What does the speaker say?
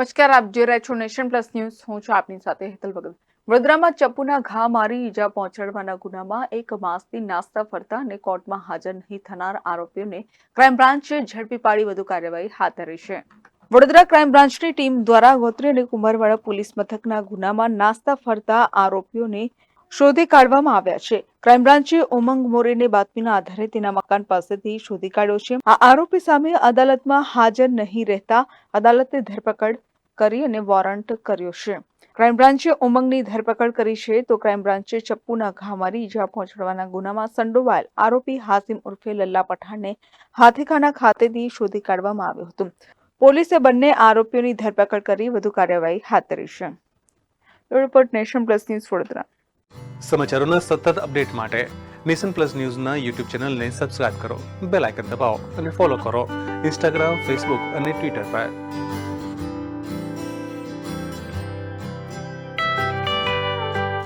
નમસ્કાર, આપ જોઈ રહ્યા છો નેશન પ્લસ ન્યૂઝ. હું છું આપની સાથે હેતલ ભગત. વડોદરામાં ચપ્પુના ઘા મારી ઈજા પહોંચાડવાના ગુનામાં એક માસથી નાસ્તા ફરતા અને કોર્ટમાં હાજર નહીં થનાર આરોપીઓને ક્રાઇમ બ્રાન્ચે ઝડપી પાડી વધુ કાર્યવાહી હાથ ધરી છે. વડોદરા ક્રાઇમ બ્રાન્ચની ટીમ દ્વારા ગોત્રી અને કુંભારવાડા પોલીસ મથકના ગુનામાં નાસ્તા ફરતા આરોપીઓને શોધી કાઢવામાં આવ્યા છે. ક્રાઇમ બ્રાન્ચે ઉમંગ મોરેને બાતમીના આધારે તેના મકાન પાસેથી શોધી કાઢ્યો છે. આ આરોપી સામે અદાલતમાં હાજર નહીં રહેતા અદાલતે ધરપકડ કરી અને વોરંટ કર્યો છે. ક્રાઇમ બ્રાન્ચે ઉમંગની ધરપકડ કરી છે તો ક્રાઇમ બ્રાન્ચે ચપ્પુના ઘા ઈજા પહોંચાડવાના ગુનામાં સંડોવાયેલ આરોપી હાસિમ ઉર્ફે લલ્લા પઠાણને હાથીખાના ખાતેથી શોધી કાઢવામાં આવ્યો હતો. પોલીસે બંને આરોપીઓની ધરપકડ કરી વધુ કાર્યવાહી હાથ ધરી છે. Report nation plus news Vadodara. સમાચારોના સતત અપડેટ માટે નેશન પ્લસ ન્યૂઝના યુટ્યુબ ચેનલને સબસ્ક્રાઇબ કરો, બેલ આઇકન દબાવો અને ફોલો કરો ઇન્સ્ટાગ્રામ, ફેસબુક અને ટ્વિટર પર.